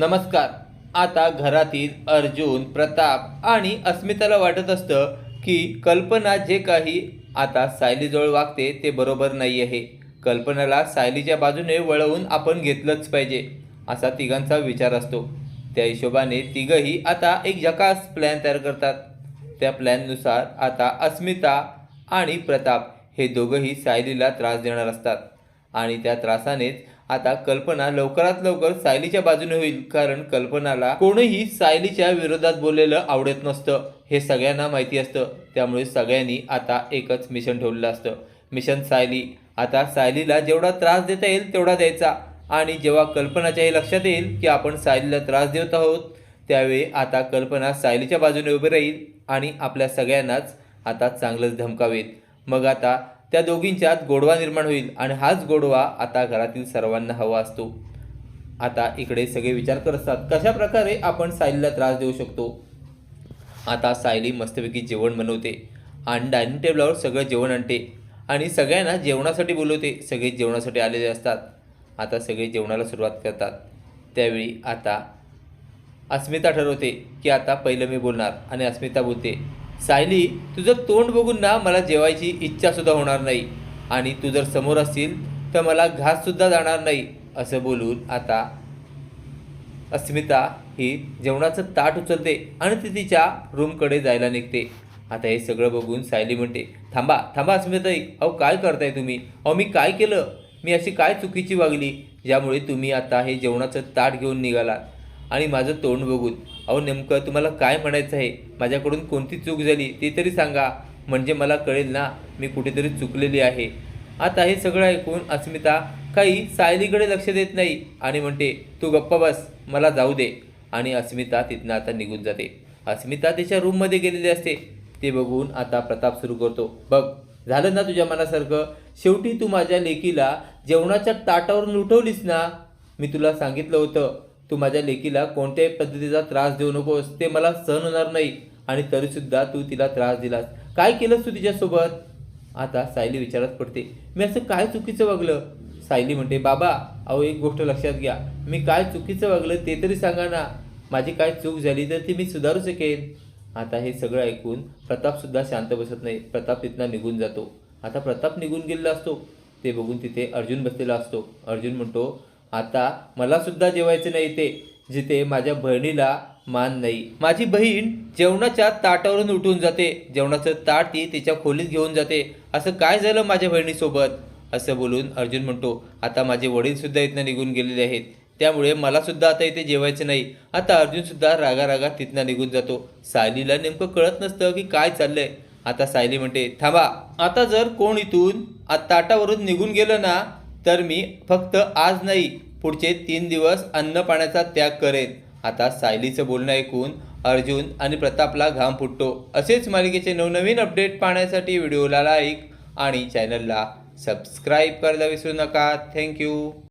नमस्कार. आता घरातील अर्जुन प्रताप आणि अस्मिताला वाटत असतं की कल्पना जे काही आता सायलीजवळ वागते ते बरोबर नाही आहे कल्पनाला सायलीच्या बाजूने वळवून आपण घेतलंच पाहिजे असा तिघांचा विचार असतो. त्या हिशोबाने तिघही आता एक जकास प्लॅन तयार करतात. त्या प्लॅननुसार आता अस्मिता आणि प्रताप हे दोघंही सायलीला त्रास देणार असतात. आणि त्या त्रासानेच आता कल्पना लवकरात लवकर सायलीच्या बाजूने होईल कारण कल्पनाला कोणीही सायलीच्या विरोधात बोललेलं आवडत नसतं. हे सगळ्यांना माहिती असतं. त्यामुळे सगळ्यांनी आता एकच मिशन ठेवलेलं असतं. मिशन सायली. आता सायलीला जेवढा त्रास देता येईल तेवढा द्यायचा. आणि जेव्हा कल्पनाच्याही लक्षात येईल की आपण सायलीला त्रास देत आहोत त्यावेळी आता कल्पना सायलीच्या बाजूने उभी राहील आणि आपल्या सगळ्यांनाच आता चांगलंच धमकावेल. मग आता त्या दोघींच्यात गोडवा निर्माण होईल आणि हाच गोडवा आता घरातील सर्वांना हवा असतो. आता इकडे सगळे विचार करत असतात कशा प्रकारे आपण सायलीला त्रास देऊ शकतो? आता सायली मस्तपैकी जेवण बनवते आणि डायनिंग टेबलावर सगळं जेवण आणते आणि सगळ्यांना जेवणासाठी बोलवते सगळे जेवणासाठी आलेले असतात. आता सगळे जेवणाला सुरुवात करतात. त्यावेळी आता अस्मिता ठरवते की आता पहिलं मी बोलणार आणि अस्मिता बोलते सायली तुझं तोंड बघून ना मला जेवायची इच्छासुद्धा होणार नाही. आणि तू जर समोर असशील तर मला घाससुद्धा जाणार नाही असं बोलून आता अस्मिता ही जेवणाचं ताट उचलते आणि ती तिच्या रूमकडे जायला निघते. आता हे सगळं बघून सायली म्हणते थांबा थांबा अस्मिताई अहो काय करताय तुम्ही? अहो मी काय केलं? मी अशी काय चुकीची वागली ज्यामुळे तुम्ही आता हे जेवणाचं ताट घेऊन निघालात? आणि माझं तोंड बघून अहो नेमकं तुम्हाला काय म्हणायचं आहे? माझ्याकडून कोणती चूक झाली ती तरी सांगा. म्हणजे मला कळेल ना मी कुठेतरी चुकलेली आहे. आता हे सगळं ऐकून अस्मिता काही सायलीकडे लक्ष देत नाही आणि म्हणते तू गप्पा बस मला जाऊ दे. आणि अस्मिता तिथनं आता निघून जाते. अस्मिता तिच्या रूममध्ये गेलेली असते. ते बघून आता प्रताप सुरू करतो बघ झालं ना तुझ्या मनासारखं? शेवटी तू माझ्या लेकीला जेवणाच्या ताटावरून उठवलीस ना? मी तुला सांगितलं होतं. तू माझ्या लेकीला कोणत्याही पद्धतीचा त्रास देऊ नकोस. ते मला सहन होणार नाही आणि तरीसुद्धा तू तिला त्रास दिलास. काय केलंस तू तिच्यासोबत? आता सायली विचारात पडते. मी असं काय चुकीचं वागलं? सायली म्हणते बाबा अहो एक गोष्ट लक्षात घ्या. मी काय चुकीचं वागलं ते तरी सांगा ना. माझी काय चूक झाली तर ती मी सुधारू शकेन. आता हे सगळं ऐकून प्रतापसुद्धा शांत बसत नाही. प्रताप तिथनं निघून जातो. आता प्रताप निघून गेलेला असतो. ते बघून तिथे अर्जुन बसलेला असतो. अर्जुन म्हणतो आता मलासुद्धा जेवायचं नाही ते जिथे माझ्या बहिणीला मान नाही. माझी बहीण जेवणाच्या ताटावरून उठून जाते. जेवणाचं ताट ती तिच्या खोलीत घेऊन जाते. असं काय झालं माझ्या बहिणीसोबत? असं बोलून अर्जुन म्हणतो आता माझे वडीलसुद्धा इथनं निघून गेलेले आहेत. त्यामुळे मलासुद्धा आता इथे जेवायचं नाही. आता अर्जुनसुद्धा रागारागा तिथनं निघून जातो. सायलीला नेमकं कळत नसतं की काय चाललंय. आता सायली म्हणते थांबा आता जर कोण इथून आ- ताटावरून निघून गेलं ना तर मी फक्त आज नाही पुढचे तीन दिवस अन्नपाण्याचा त्याग करेन. आता सायलीचं बोलणं ऐकून अर्जुन आणि प्रतापला घाम फुटतो. असेच मालिकेचे नवनवीन अपडेट पाहण्यासाठी व्हिडिओला लाईक आणि चॅनलला सबस्क्राईब करायला विसरू नका. थँक्यू